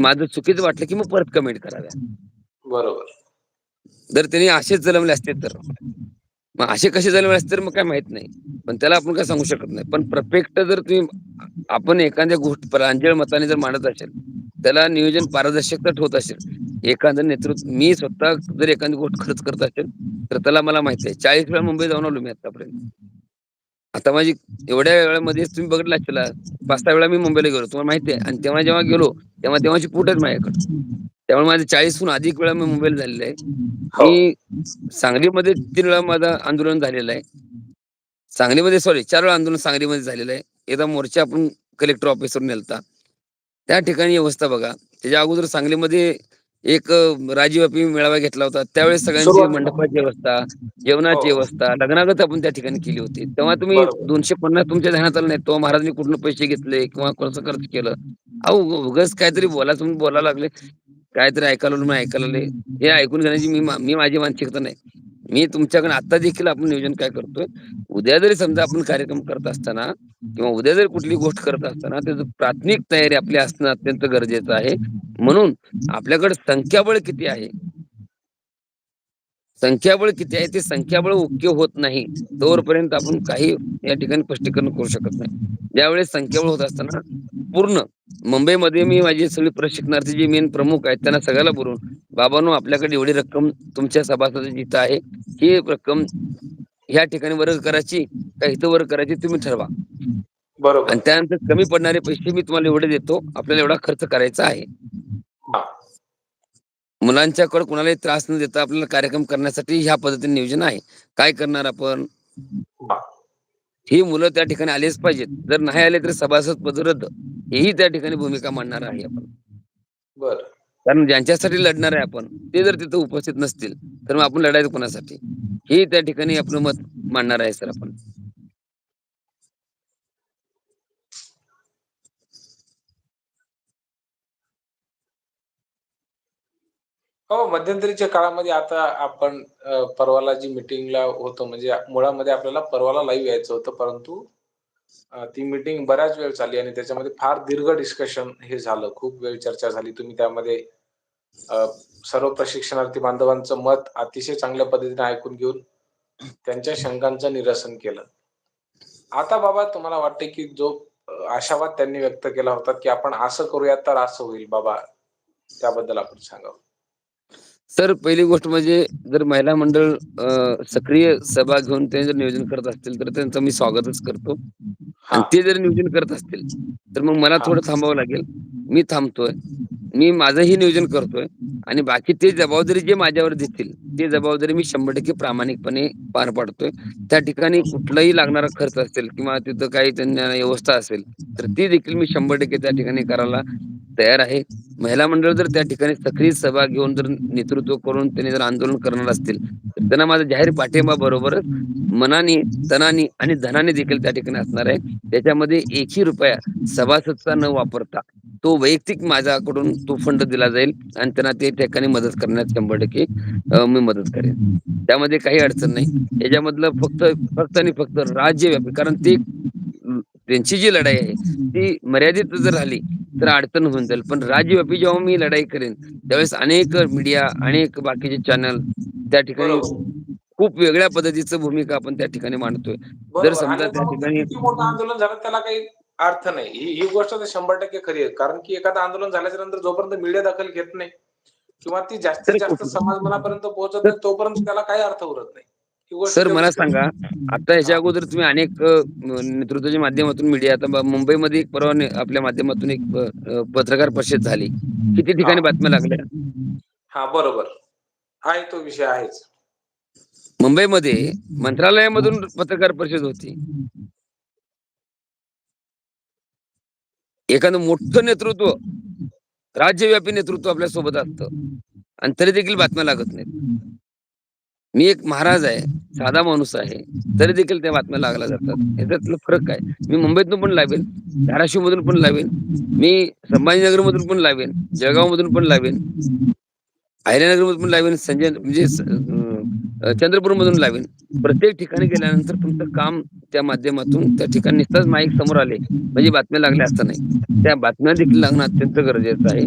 माझं चुकीचं वाटलं, की मग परत कमेंट कराव्या. बरोबर. जर त्यांनी असेच जन्मले असते तर. मग असे कसे जन्मले असते तर मग काय माहीत नाही. पण त्याला आपण काय सांगू शकत नाही. पण परफेक्ट जर तुम्ही आपण एखाद्या गोष्ट प्रांजळ मताने जर मांडत असेल, त्याला नियोजन पारदर्शकता ठेवत असेल, एखादं नेतृत्व मी स्वतः जर एखादी गोष्ट खर्च करत असेल, तर त्याला मला माहिती आहे 40 वेळा मुंबई जाऊन आलो मी आत्तापर्यंत. आता माझी एवढ्या वेळामध्येच तुम्ही बघितलं असशीला 5-6 वेळा मी मुंबईला गेलो. तुम्हाला माहिती आहे आणि तेव्हा जेव्हा गेलो, तेव्हा तेव्हाची आहेत माझ्याकडे. त्यामुळे माझे 40 हून अधिक वेळा मी मुंबईला झालेलो आहे. हो. मी सांगलीमध्ये 3 वेळा माझं आंदोलन झालेलं आहे. सांगलीमध्ये सॉरी 4 वेळा आंदोलन सांगलीमध्ये झालेलं आहे. एकदा मोर्चा आपण कलेक्टर ऑफिसवर नेलता. त्या ठिकाणी व्यवस्था बघा. त्याच्या अगोदर सांगलीमध्ये एक अ, राज्यव्यापी मेळावा घेतला होता. त्यावेळेस सगळ्यांची. मंडपाची व्यवस्था, जेवणाची हो. व्यवस्था, लग्नागत आपण त्या ठिकाणी केली होती. तेव्हा तुम्ही बरोबर. 250 तुमच्या ध्यानात आलं नाही. तेव्हा महाराजांनी कुठून पैसे घेतले किंवा कसं खर्च केलं. अहो, उगाच काहीतरी बोलायचं म्हणून बोलायला लागले. काहीतरी ऐकायला मी ऐकायला. हे ऐकून घेण्याची मी मा मी माझी मानसिकता नाही. मी तुमच्याकडे आता देखील आपण नियोजन काय करतोय, उद्या जरी समजा आपण कार्यक्रम करत असताना किंवा उद्या जर कुठली गोष्ट करत असताना त्याचं प्राथमिक तयारी आपली असणं अत्यंत गरजेचं आहे. म्हणून आपल्याकडे संख्याबळ किती आहे? संख्याबळ किती आहे? ते संख्याबळ ओके होत नाही, तोवरपर्यंत आपण काही या ठिकाणी स्पष्टीकरण करू शकत नाही. ज्यावेळेस संख्याबळ होत असताना पूर्ण मुंबईमध्ये मी माझी सगळी प्रशिक्षणार्थी जे मेन प्रमुख आहेत, त्यांना सगळ्याला बोलून "बाबांनो, आपल्याकडे एवढी रक्कम तुमच्या सभासद जिथं आहे. ही रक्कम ह्या ठिकाणी वर्ग करायची का इथं वर्ग करायची तुम्ही ठरवा. बरोबर. आणि त्यानंतर कमी पडणारे पैसे मी तुम्हाला एवढे देतो. आपल्याला एवढा खर्च करायचा आहे." मुलांच्याकडे कुणालाही त्रास न देता आपल्याला कार्यक्रम करण्यासाठी ह्या पद्धतीने नियोजन आहे. काय करणार आपण? हां. ही मुलं त्या ठिकाणी आलेच पाहिजेत. जर नाही आले तर सभासद पद रद्द. हेही त्या ठिकाणी भूमिका मांडणार आहे आपण. बरं. कारण ज्यांच्यासाठी लढणार आहे आपण, ते जर तिथं उपस्थित नसतील, तर मग आपण लढायचं कोणासाठी? हे त्या ठिकाणी आपलं मत मांडणार आहे सर आपण. हो, मध्यंतरीच्या काळामध्ये आता आपण अ, परवाला जी मीटिंगला होतो म्हणजे मुळामध्ये आपल्याला परवाला लाईव्ह यायचं होतं. परंतु अ, ती मीटिंग बऱ्याच वेळ चालली आणि त्याच्यामध्ये फार दीर्घ डिस्कशन हे झालं. खूप वेळ चर्चा झाली. तुम्ही त्यामध्ये अ, सर्व प्रशिक्षणार्थी बांधवांचं मत अतिशय चांगल्या पद्धतीने ऐकून घेऊन त्यांच्या शंकांचं निरसन केलं. आता बाबा तुम्हाला वाटते, की जो अ, आशावाद त्यांनी व्यक्त केला होता, की आपण असं करूया तर असं होईल बाबा. त्याबद्दल आपण सांगावं. सर, पहिली गोष्ट म्हणजे जर महिला मंडळ सक्रिय सभा घेऊन ते जर नियोजन करत असतील, तर त्यांचं मी स्वागतच करतो. आणि. ते जर नियोजन करत असतील, तर मग मला. थोडं थांबावं लागेल. मी थांबतोय. मी माझंही नियोजन करतोय आणि बाकी ते जबाबदारी जे माझ्यावर देतील, ती जबाबदारी मी 100% प्रामाणिकपणे पार पाडतोय. त्या ठिकाणी कुठलाही लागणारा खर्च असेल किंवा तिथं काही त्यांना व्यवस्था असेल, तर ती देखील मी 100% त्या ठिकाणी करायला तयार आहे. महिला मंडळ जर त्या ठिकाणी सक्रिय सभा घेऊन जर नेतृत्व करून त्यांनी जर आंदोलन करणार असतील, तर त्यांना माझा जाहीर पाठिंबा बरोबरच मनाने, तनाने आणि धनाने देखील त्या ठिकाणी असणार आहे. त्याच्यामध्ये एकही रुपया सभासदचा न वापरता तो वैयक्तिक माझ्याकडून तो फंड दिला जाईल आणि त्यांना ते ठिकाणी मदत करण्यात 100% अ, मी मदत करेन. त्यामध्ये काही अडचण नाही. याच्यामधलं फक्त फक्त आणि फक्त राज्यव्यापी कारण ते त्यांची जी लढाई आहे, ती मर्यादित जर राहिली, तर अडचण होऊन जाईल. पण राज्यव्यापी जेव्हा मी लढाई करेन, त्यावेळेस अनेक मीडिया, अनेक बाकीचे चॅनल त्या ठिकाणी. खूप वेगळ्या पद्धतीचं भूमिका आपण त्या ठिकाणी मांडतोय. जर समजा त्या ठिकाणी मोठं आंदोलन झालं त्याला काही अर्थ नाही. ही गोष्ट तर 100% खरी आहे. कारण की एखादं आंदोलन झाल्याच्यानंतर जोपर्यंत मीडिया दखल घेत नाही किंवा ती जास्तीत जास्त कुठ समाजमनापर्यंत पोहोचत नाही, तोपर्यंत त्याला काही अर्थ उरत नाही. सर मला सांगा. आता ह्याच्या. अगोदर तुम्ही अनेक नेतृत्वाच्या माध्यमातून मीडिया आता मुंबईमध्ये एक परवा आपल्या माध्यमातून एक पत्रकार परिषद झाली. किती ठिकाणी. बातम्या लागल्या. हां, बरोबर. आहे तो विषय आहेच. मुंबईमध्ये मंत्रालयामधून पत्रकार परिषद होती. एखादं मोठं नेतृत्व, राज्यव्यापी नेतृत्व आपल्यासोबत असतं आणि तरी देखील बातम्या लागत नाहीत. मी एक महाराज आहे, साधा माणूस आहे, तरी देखील त्या बातम्या लागल्या जातात. याच्यातलं फरक काय? मी मुंबईतून पण लावेन, धाराशिव मधून पण लावेन, मी संभाजीनगर मधून पण लावेन, जळगाव मधून पण लावेन. अहिल्यानगरमधून पण लावेन, संजय म्हणजे चंद्रपूर मधून लावेन प्रत्येक ठिकाणी गेल्यानंतर तुमचं काम त्या माध्यमातून त्या ठिकाणी नुसताच माईक समोर आले, म्हणजे बातम्या लागल्या असं नाही. त्या बातम्या देखील लागणं अत्यंत गरजेचं आहे.